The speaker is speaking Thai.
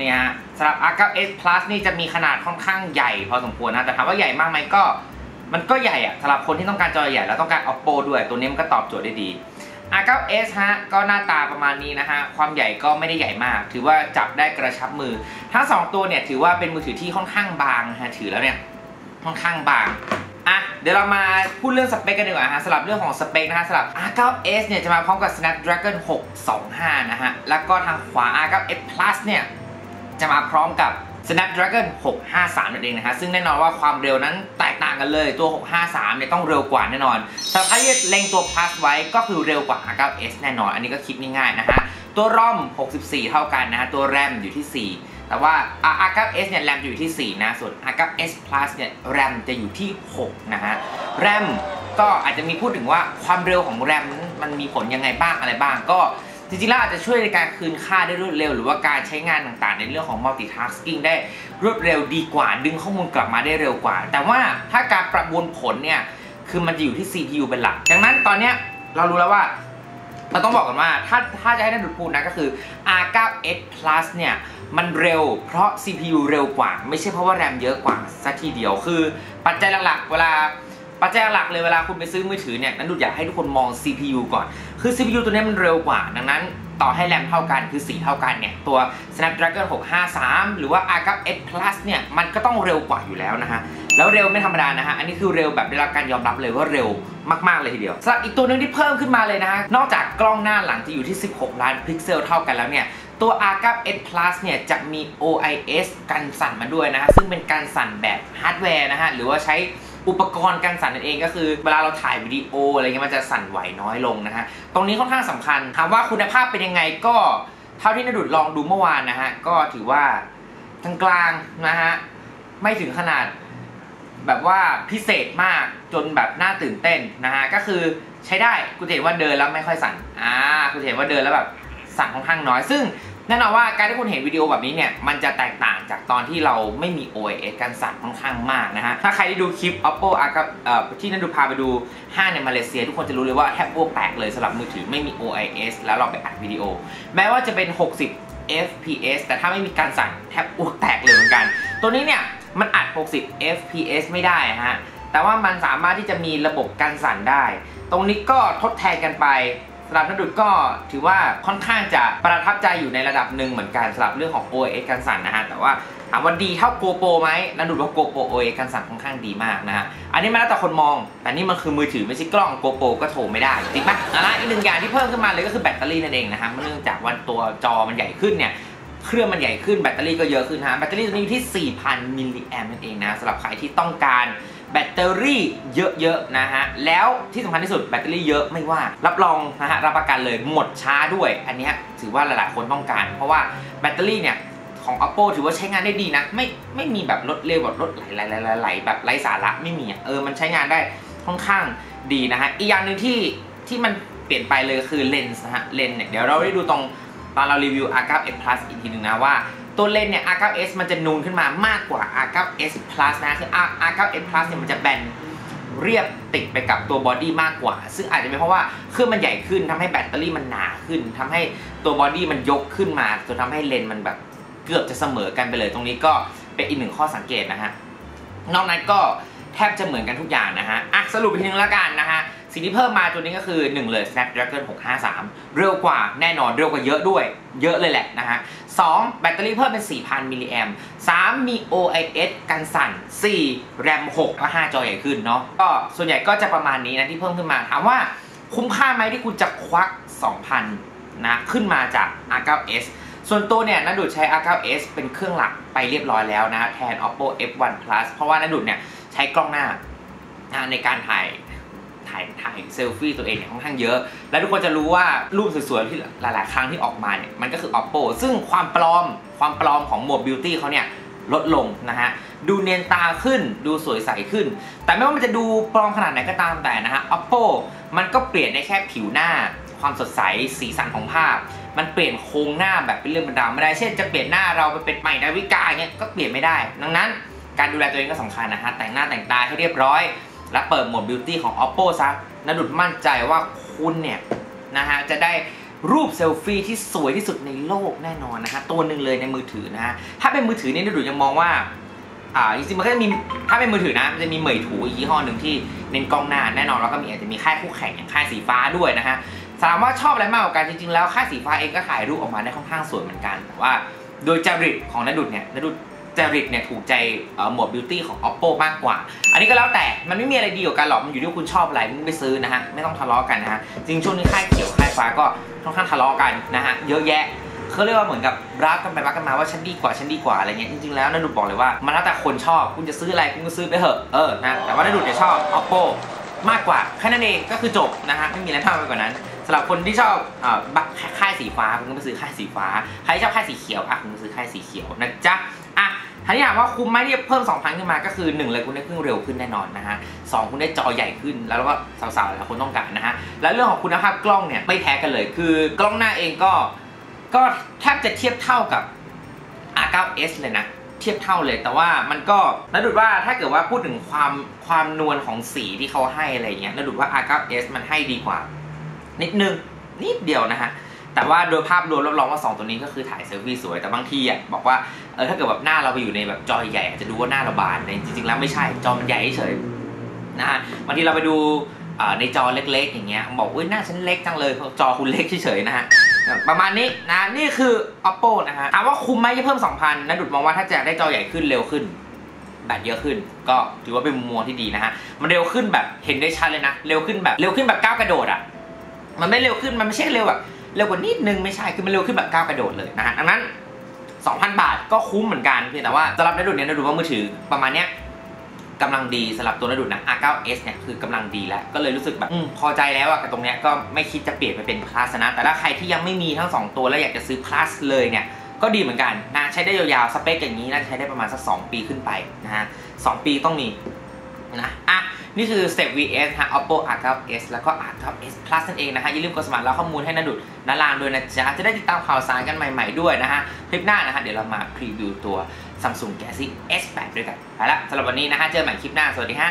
นี่ฮะสำหรับ R9S Plus นี่จะมีขนาดค่อนข้างใหญ่พอสมควรนะ แต่ถามว่าใหญ่มากไหมก็ มันก็ใหญ่อะสำหรับคนที่ต้องการจอใหญ่แล้วต้องการ Oppo ด้วย ตัวนี้มันก็ตอบโจทย์ได้ดี R9S ฮะ ก็หน้าตาประมาณนี้นะฮะ ความใหญ่ก็ไม่ได้ใหญ่มาก ถือว่าจับได้กระชับมือ ทั้ง2ตัวเนี่ยถือว่าเป็นมือถือที่ค่อนข้างบางฮะ ถือแล้วเนี่ย ค่อนข้างบางอะเดี๋ยวเรามาพูดเรื่องสเปคกันดีกว่าฮะสำหรับเรื่องของสเปคนะฮะสำหรับ R9S เนี่ยจะมาพร้อมกับ Snapdragon 625 นะฮะ แล้วก็ทางขวา R9S Plus เนี่ย จะมาพร้อมกับ Snapdragon 653นั่นเองนะฮะซึ่งแน่นอนว่าความเร็วนั้นแตกต่างกันเลยตัว 653 เนี่ยต้องเร็วกว่าแน่นอนสำหรับใครที่เล็งตัว Plus ไว้ก็คือเร็วกว่า R9S แน่นอน อันนี้ก็คิดง่ายๆนะฮะตัวรอม 64 เท่ากันนะฮะตัวแรมอยู่ที่ 4แต่ว่า R9S เนี่ยแรมอยู่ที่ 4 นะ ส่วน R9S Plus เนี่ยแรมจะอยู่ที่ 6 นะฮะ แรมก็อาจจะมีพูดถึงว่าความเร็วของแรมมันมีผลยังไงบ้างอะไรบ้าง ก็ จริงๆแล้วอาจจะช่วยในการคืนค่าได้รวดเร็ว หรือว่าการใช้งานต่างๆ ในเรื่องของ multitasking ได้รวดเร็วดีกว่า ดึงข้อมูลกลับมาได้เร็วกว่า แต่ว่าถ้าการประมวลผลเนี่ยคือมันจะอยู่ที่ CPU เป็นหลัก ดังนั้นตอนนี้เรารู้แล้วว่าเราต้องบอกกันว่าถ้าถ้าจะให้นันดุดพูดนะก็คือ R9S Plus เนี่ยมันเร็วเพราะ CPU เร็วกว่า ไม่ใช่เพราะว่าแรมเยอะกว่าสักทีเดียวคือปัจจัยหลักๆ เวลา ปัจจัยหลักเลยเวลาคุณไปซื้อมือถือเนี่ยนั้นดูอยากให้ทุกคนมอง CPU ก่อน คือ CPU ตัวนี้มันเร็วกว่า ดังนั้นต่อให้แรมเท่ากันคือ 4 เท่ากันเนี่ย ตัว Snapdragon 653 หรือว่า R9S Plus เนี่ยมันก็ต้องเร็วกว่าอยู่แล้วนะฮะ แล้วเร็วไม่ธรรมดานะฮะ อันนี้คือเร็วแบบได้รับการยอมรับเลยว่าเร็วมาก ๆ เลยทีเดียวสำหรับอีกตัวหนึงที่เพิ่มขึ้นมาเลยนะฮะ นอกจากกล้องหน้าหลังจะอยู่ที่ 16 ล้านพิกเซลเท่ากันแล้วเนี่ยตัว R9S Plus เนี่ยจะมี OIS กันสั่นมาด้วยนะฮะซึ่งเป็นการสั่นแบบฮาร์ดแวร์นะฮะหรือว่าใช้อุปกรณ์การสั่นนั่นเองก็คือเวลาเราถ่ายวิดีโออะไรเงี้ยมันจะสั่นไหวน้อยลงนะฮะตรงนี้ค่อนข้างสำคัญถามว่าคุณภาพเป็นยังไงก็เท่าที่นดุดลองดูเมื่อวานนะฮะก็ถือว่ากลางๆนะฮะไม่ถึงขนาดแบบว่าพิเศษมากจนแบบน่าตื่นเต้นนะฮะก็คือใช้ได้กูจะเห็นว่าเดินแล้วไม่ค่อยสั่นอ่ากูจะเห็นว่าเดินแล้วแบบสั่นค่อนข้างน้อย ซึ่ง แน่นอนว่าการที่คุณเห็นวิดีโอแบบนี้เนี่ย มันจะแตกต่างจากตอนที่เราไม่มี OIS การสั่นค่อนข้างมากนะฮะ ถ้าใครได้ดูคลิป Oppo อะกับเอ่อที่นันดูพาไปดูห้างในมาเลเซีย ทุกคนจะรู้เลยว่าแทบอ้วกแตกเลยสำหรับมือถือไม่มี OIS แล้วเราไปอัดวิดีโอ แม้ว่าจะเป็น 60 FPS แต่ถ้าไม่มีการสั่นแทบอ้วกแตกเลยเหมือนกัน ตัวนี้เนี่ยมันอัด 60 FPS ไม่ได้ฮะแต่ว่ามันสามารถที่จะมีระบบการสั่นได้ ตรงนี้ก็ทดแทนกันไป สำหรับนักดุดก็ถือว่าค่อนข้างจะประทับใจอยู่ในระดับหนึ่งเหมือนกันสำหรับเรื่องของ OIS การสั่นนะฮะแต่ว่าถามว่าดีเท่า GoPro ไหมนักดุดว่า GoPro OIS การสั่นค่อนข้างดีมากนะฮะ อันนี้มันแล้วแต่คนมอง แต่นี่มันคือมือถือไม่ใช่กล้อง GoPro ก็โถไม่ได้ จริงไหมอะอีกหนึ่งอย่างที่เพิ่มขึ้นมาเลยก็คือแบตเตอรี่นั่นเองนะฮะ เนื่องจากวันตัวจอมันใหญ่ขึ้นเนี่ย เครื่องมันใหญ่ขึ้นแบตเตอรี่ก็เยอะขึ้นฮะ แบตเตอรี่ตัวนี้อยู่ที่ 4,000 มิลลิแอมนั่นเองนะสำหรับใครที่ต้องการ แบตเตอรี่เยอะๆนะฮะ แล้วที่สำคัญที่สุดแบตเตอรี่เยอะไม่ว่า รับรองนะฮะรับประกันเลยหมดช้าด้วย อันนี้ถือว่าหลายๆคนต้องการ เพราะว่าแบตเตอรี่เนี่ยของ Oppo ถือว่าใช้งานได้ดีนะ ไม่ไม่มีแบบลดเร็วแบบลดไหลๆๆๆแบบไร้สาระไม่มีอะเออมันใช้งานได้ค่อนข้างดีนะฮะอีกอย่างหนึ่งที่ที่มันเปลี่ยนไปเลยคือเลนส์นะฮะเลนส์เนี่ยเดี๋ยวเราได้ดูตรง ตอนเรารีวิว R9S Plus อีกทีหนึ่งนะว่าตัวเลนเนี่ย R9S มันจะนูนขึ้นมามากกว่า R9S Plus นะคือ R9S Plus เนี่ยมันจะแบนเรียบติดไปกับตัวบอดี้มากกว่า ซึ่งอาจจะเป็นเพราะว่าเครื่องมันใหญ่ขึ้นทำให้แบตเตอรี่มันหนาขึ้นทำให้ตัวบอดี้มันยกขึ้นมาจนทำให้เลนมันแบบเกือบจะเสมอกันไปเลย ตรงนี้ก็เป็นอีกหนึ่งข้อสังเกตนะฮะนอกนั้นก็แทบจะเหมือนกันทุกอย่างนะฮะอะสรุปอีกทีนึงแล้วกันนะฮะ สิ่งที่เพิ่มมาตัวนี้ก็คือ 1 เลย Snapdragon 653 เร็วกว่าแน่นอนเร็วกว่าเยอะด้วย เยอะเลยแหละนะฮะ2แบตเตอรี่เพิ่มเป็น 4,000มิลลิแอม3มี OIS กันสั่น4 RAM 6ก็5จอใหญ่ขึ้นเนาะก็ส่วนใหญ่ก็จะประมาณนี้นะที่เพิ่มขึ้นมาถามว่าคุ้มค่าไหมที่คุณจะควัก 2,000นะขึ้นมาจาก R9S ส่วนตัวเนี่ยนัดดุดใช้ R9S เป็นเครื่องหลักไปเรียบร้อยแล้วนะแทน Oppo F1 Plus เพราะว่านัดดุดเนี่ยใช้กล้องหน้าในการถ่าย ถ่ายถ่ายเซลฟี่ตัวเองเนี่ยค่อนข้างเยอะ และทุกคนจะรู้ว่ารูปสวยๆที่หลาย ๆ ครั้งที่ออกมาเนี่ยมันก็คือ oppo ซึ่งความปลอมความปลอมของโหมดบิวตี้เขาเนี่ยลดลงนะฮะ ดูเนียนตาขึ้น ดูสวยใสขึ้น แต่ไม่ว่ามันจะดูปลอมขนาดไหนก็ตามแต่นะฮะ oppo มันก็เปลี่ยนได้แค่ผิวหน้า ความสดใส สีสันของภาพ มันเปลี่ยนโครงหน้าแบบเป็นเรื่องเป็นราไม่ได้ เช่นจะเปลี่ยนหน้าเราไปเป็นใหม่ดาวิกาเงี้ย ก็เปลี่ยนไม่ได้ ดังนั้น การดูแลตัวเองก็สำคัญนะฮะ แต่งหน้าแต่งตาให้เรียบร้อย และเปิดโหมดบิวตี้ของ oppo ซะนดุดมั่นใจว่าคุณเนี่ยนะฮะจะได้รูปเซลฟี่ที่สวยที่สุดในโลกแน่นอนนะฮะตัวหนึ่งเลยในมือถือนะฮะถ้าเป็นมือถือนี่นดูยังมองว่าอ่าจริงๆมันก็จะมีถ้าเป็นมือถือนะมันจะมีเหมยถูยี่ห้อหนึ่งที่เน้นกล้องหน้าแน่นอนแล้วก็มีอาจจะมีค่ายคู่แข่งอย่างค่ายสีฟ้าด้วยนะฮะถามว่าชอบอะไรมากกว่ากันจริงๆแล้วค่ายสีฟ้าเองก็ถ่ายรูปออกมาได้ค่อนข้างสวยเหมือนกันแต่ว่า โดยจริตของนดุดเนี่ยนดุด จริตเนี่ยถูกใจหมวดบิวตี้ของ oppo มากกว่า อันนี้ก็แล้วแต่มันไม่มีอะไรดีกว่ากันหรอกมันอยู่ที่คุณชอบอะไรมึงไปซื้อนะฮะไม่ต้องทะเลาะกันนะฮะจริงช่วงนี้ค่ายเขียวค่ายฟ้าก็ค่อนข้างทะเลาะกันนะฮะเยอะแยะเขาเรียกว่าเหมือนกับรักกันไปรักกันมาว่าฉันดีกว่าฉันดีกว่าอะไรเงี้ยจริงๆแล้วนดุดบอกเลยว่ามันแล้วแต่คนชอบคุณจะซื้ออะไรคุณก็ซื้อไปเถอะเออนะแต่ว่านดุดจะชอบ oppo มากกว่าแค่นั้นเองก็คือจบนะฮะไม่มีอะไรมากไปกว่านั้นสำหรับคนที่ชอบอ่าบักค่ายสีฟ้าคุณก็ไปซื้อค่ายสีฟ้าใครชอบค่ายสีเขียวอะคุณก็ซื้อค่ายสีเขียวนะจ๊ะ อะทีนี้ถามว่าคุ้มไหมที่เพิ่ม2ครั้งขึ้นมาก็คือ 1 เลยคุณได้เครื่องเร็วขึ้นแน่นอนนะฮะสองคุณได้จอใหญ่ขึ้นแล้วก็สาวๆหลายคนต้องการนะฮะแล้วเรื่องของคุณภาพกล้องเนี่ยไม่แพ้กันเลย คือกล้องหน้าเองก็ก็แทบจะเทียบเท่ากับ R9s เลยนะเทียบเท่าเลยแต่ว่ามันก็นัดดูว่าถ้าเกิดว่าพูดถึงความความนวลของสีที่เขาให้อะไรเงี้ยนัดดูว่า R9s มันให้ดีกว่า นิดนึงนิดเดียวนะฮะ แต่ว่าโดยภาพรวมรับรองว่า 2 ตัวนี้ก็คือถ่ายเซลฟี่สวย แต่บางทีอะบอกว่าเออถ้าเกิดแบบหน้าเราไปอยู่ในแบบจอใหญ่อาจจะดูว่าหน้าเราบานแต่จริงๆแล้วไม่ใช่จอมันใหญ่เฉยนะฮะบางทีเราไปดูในจอเล็กๆ อย่างเงี้ยบอกว่าหน้าฉันเล็กจังเลยจอคุณเล็กเฉยๆนะฮะประมาณนี้นะนี่คือ oppo นะฮะถามว่าคุ้มไหมที่เพิ่ม 2,000นะดุดมองว่าถ้าจะได้จอใหญ่ขึ้นเร็วขึ้นแบตเยอะขึ้นก็ถือว่าเป็นมุมมองที่ดีนะฮะ มันเร็วขึ้นแบบเห็นได้ชัดเลยนะ เร็วขึ้นแบบเร็วขึ้นแบบก้าวกระโดดอะ มันไม่เร็วขึ้นมันไม่ใช่เร็วแบบ เร็วกว่านิดนึงไม่ใช่คือมันเร็วขึ้นแบบก้าวกระโดดเลยนะฮะดังนั้น 2,000 บาทก็คุ้มเหมือนกันเพียงแต่ว่าสำหรับนดุดเนี่ยนดุดว่ามือถือประมาณเนี้ยกำลังดีสำหรับตัวนดุดนะ R9s เนี่ยคือกำลังดีแล้ว ก็เลยรู้สึกแบบอพอใจแล้วอะกับตรงเนี้ยก็ไม่คิดจะเปลี่ยนไปเป็น plus นะ แต่ถ้าใครที่ยังไม่มีทั้ง 2 ตัวแล้วอยากจะซื้อ plus เลยเนี่ยก็ดีเหมือนกันนะใช้ได้ยาวๆ สเปคอย่างนี้น่าจะใช้ได้ประมาณสัก 2 ปีขึ้นไปนะฮะ2ปีต้องมีนะอะ นี่คือ Step VS ฮะ Oppo R9s แล้วก็ R9s Plus นั่นเองนะฮะอย่าลืมกดสมัครแล้วข้อมูลให้นาดุดนาลางด้วยนะจ๊ะจะได้ติดตามข่าวสารกันใหม่ ๆด้วยนะฮะคลิปหน้านะฮะเดี๋ยวเรามาพรีวิวตัว Samsung Galaxy S8 ด้วยกันไปละสำหรับวันนี้นะฮะเจอกันใหม่คลิปหน้าสวัสดีฮะ